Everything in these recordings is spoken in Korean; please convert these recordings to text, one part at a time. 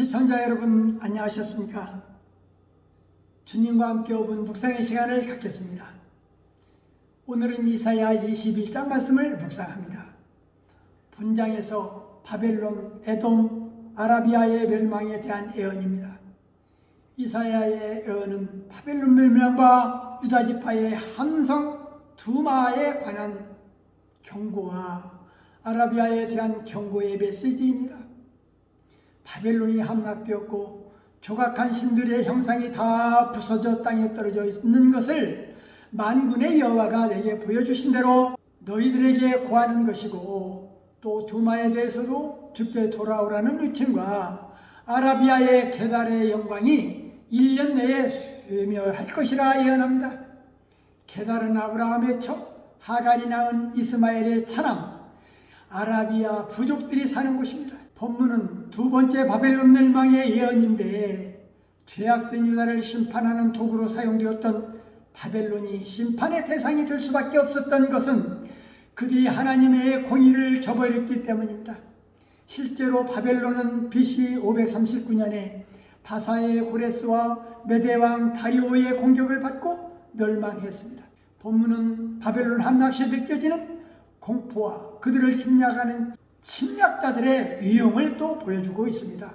시청자 여러분 안녕하셨습니까? 주님과 함께 오분 묵상의 시간을 갖겠습니다. 오늘은 이사야 21장 말씀을 묵상합니다. 분장에서 바벨론, 에돔, 아라비아의 멸망에 대한 예언입니다. 이사야의 예언은 바벨론 멸망과 유다 지파의 함성 두마에 관한 경고와 아라비아에 대한 경고의 메시지입니다. 바벨론이 함락되었고 조각한 신들의 형상이 다 부서져 땅에 떨어져 있는 것을 만군의 여호와가 내게 보여주신 대로 너희들에게 고하는 것이고 또 두마에 대해서도 죽게 돌아오라는 위침과 아라비아의 계달의 영광이 1년 내에 쇠멸할 것이라 예언합니다. 계달은 아브라함의 척, 하갈이 낳은 이스마엘의 차남, 아라비아 부족들이 사는 곳입니다. 본문은 두 번째 바벨론 멸망의 예언인데 죄악된 유다를 심판하는 도구로 사용되었던 바벨론이 심판의 대상이 될 수밖에 없었던 것은 그들이 하나님의 공의를 저버렸기 때문입니다. 실제로 바벨론은 BC 539년에 바사의 고레스와 메대왕 다리오의 공격을 받고 멸망했습니다. 본문은 바벨론 함락 시 느껴지는 공포와 그들을 침략하는 침략자들의 위용을 또 보여주고 있습니다.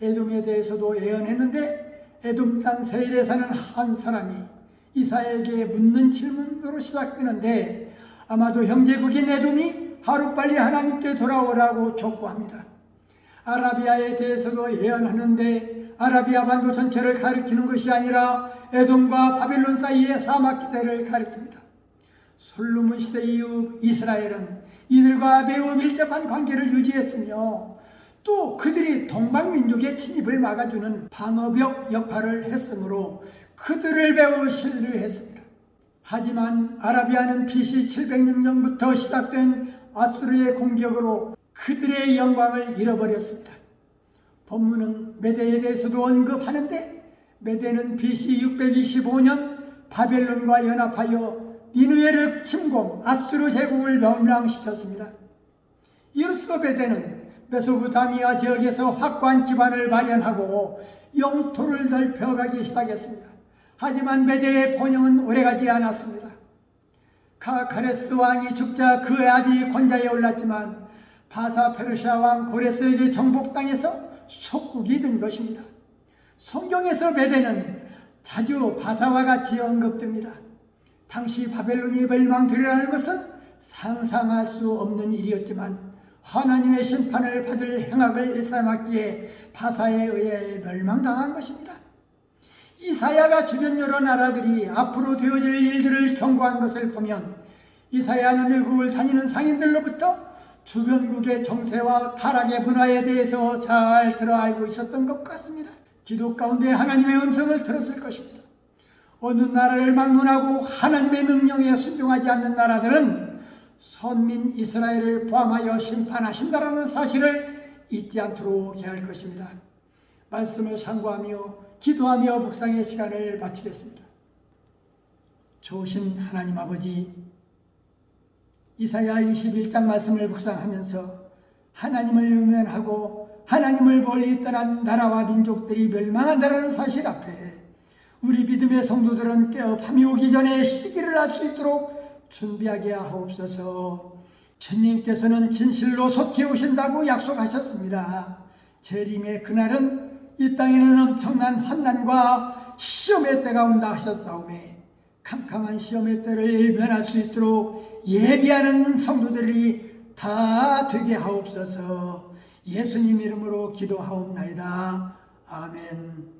에돔에 대해서도 예언했는데 에돔 땅 세일에 사는 한 사람이 이사에게 묻는 질문으로 시작되는데 아마도 형제국인 에돔이 하루빨리 하나님께 돌아오라고 촉구합니다. 아라비아에 대해서도 예언하는데 아라비아 반도 전체를 가리키는 것이 아니라 에돔과 바빌론 사이의 사막 지대를 가리킵니다. 솔로몬 시대 이후 이스라엘은 이들과 매우 밀접한 관계를 유지했으며 또 그들이 동방민족의 침입을 막아주는 방어벽 역할을 했으므로 그들을 매우 신뢰했습니다. 하지만 아라비아는 BC 700년경부터 시작된 아수르의 공격으로 그들의 영광을 잃어버렸습니다. 본문은 메대에 대해서도 언급하는데 메대는 BC 625년 바벨론과 연합하여 니누에를 침공, 아수르 제국을 멸망시켰습니다. 이로써 베데는 메소부타미아 지역에서 확고한 기반을 마련하고 영토를 넓혀가기 시작했습니다. 하지만 메대의 번영은 오래가지 않았습니다. 카카레스 왕이 죽자 그의 아들이 권자에 올랐지만 바사 페르시아 왕 고레스에게 정복당해서 속국이 된 것입니다. 성경에서 메대는 자주 바사와 같이 언급됩니다. 당시 바벨론이 멸망되리라는 것은 상상할 수 없는 일이었지만 하나님의 심판을 받을 행악을 일삼았기에 바사에 의해 멸망당한 것입니다. 이사야가 주변 여러 나라들이 앞으로 되어질 일들을 경고한 것을 보면 이사야는 외국을 다니는 상인들로부터 주변국의 정세와 타락의 문화에 대해서 잘 들어 알고 있었던 것 같습니다. 기도 가운데 하나님의 음성을 들었을 것입니다. 어느 나라를 막론하고 하나님의 명령에 순종하지 않는 나라들은 선민 이스라엘을 포함하여 심판하신다라는 사실을 잊지 않도록 해야 할 것입니다. 말씀을 상고하며 기도하며 묵상의 시간을 마치겠습니다. 좋으신 하나님 아버지 이사야 21장 말씀을 묵상하면서 하나님을 외면하고 하나님을 멀리 떠난 나라와 민족들이 멸망한다는 사실 앞에 우리 믿음의 성도들은 깨어 밤이 오기 전에 시기를 알수 있도록 준비하게 하옵소서. 주님께서는 진실로 속히 오신다고 약속하셨습니다. 재림의 그날은 이 땅에는 엄청난 환난과 시험의 때가 온다 하셨사오매 캄캄한 시험의 때를 면할 수 있도록 예비하는 성도들이 다 되게 하옵소서. 예수님 이름으로 기도하옵나이다. 아멘.